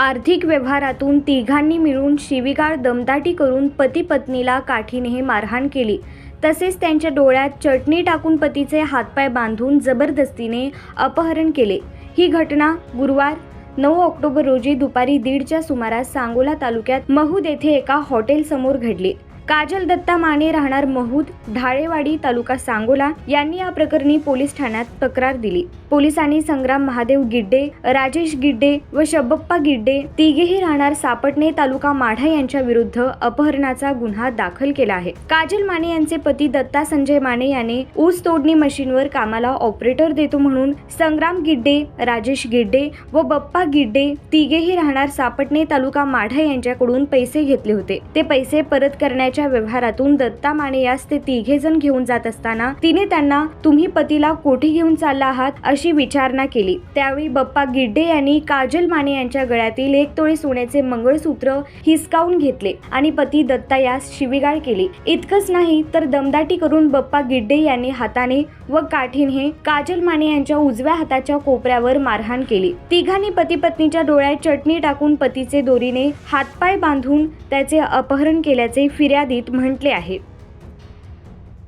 आर्थिक व्यवहारातून तिघांनी मिळून शिवीगाळ दमदाटी करून पती पत्नीला काठीने मारहाण केली. तसेच त्यांच्या डोळ्यात चटणी टाकून पतीचे हातपाय बांधून जबरदस्तीने अपहरण केले. ही घटना गुरुवार नऊ ऑक्टोबर रोजी दुपारी दीडच्या सुमारास सांगोला तालुक्यात महूद येथे एका हॉटेलसमोर घडली. काजल दत्ता माने राहणार महूद ढाळेवाडी तालुका सांगोला यांनी या प्रकरणी पोलीस ठाण्यात तक्रार दिली. पोलिसांनी संग्राम महादेव गिड्डे राजेश गिड्डे व शबप्पा गिड्डे तिघेही राहणार सापटणे तालुका माढा यांच्या विरुद्ध अपहरणाचा गुन्हा दाखल केला आहे. काजल माने यांचे पती दत्ता संजय माने याने ऊस तोडणी मशीनवर कामाला ऑपरेटर देतो म्हणून संग्राम गिड्डे राजेश गिड्डे व बप्पा गिड्डे तिघेही राहणार सापटणे तालुका माढा यांच्याकडून पैसे घेतले होते. ते पैसे परत करण्याच्या व्यवहारातून दत्ता माने यास ते तिघे जण घेऊन जात असताना तिने त्यांना तुम्ही पतीला कोठे घेऊन चालला आहात? अशी विचारणा केली. त्यावेळी बप्पा गिड्डे यांनी काजल माने यांच्या गळ्यातील एक तोळे सोन्याचे मंगळसूत्र हिसकावून घेतले आणि पती दत्ता यास शिवीगाळ केली. इतकंच नाही तर दमदाटी करून बप्पा गिड्डे यांनी हाताने व काठीने काजल माने यांच्या उजव्या हाताच्या कोपऱ्यावर मारहाण केली. तिघांनी पती पत्नीच्या डोळ्यात चटणी टाकून पतीचे दोरीने हातपाय बांधून त्याचे अपहरण केल्याचे फिर्याद यादीत म्हटले आहे.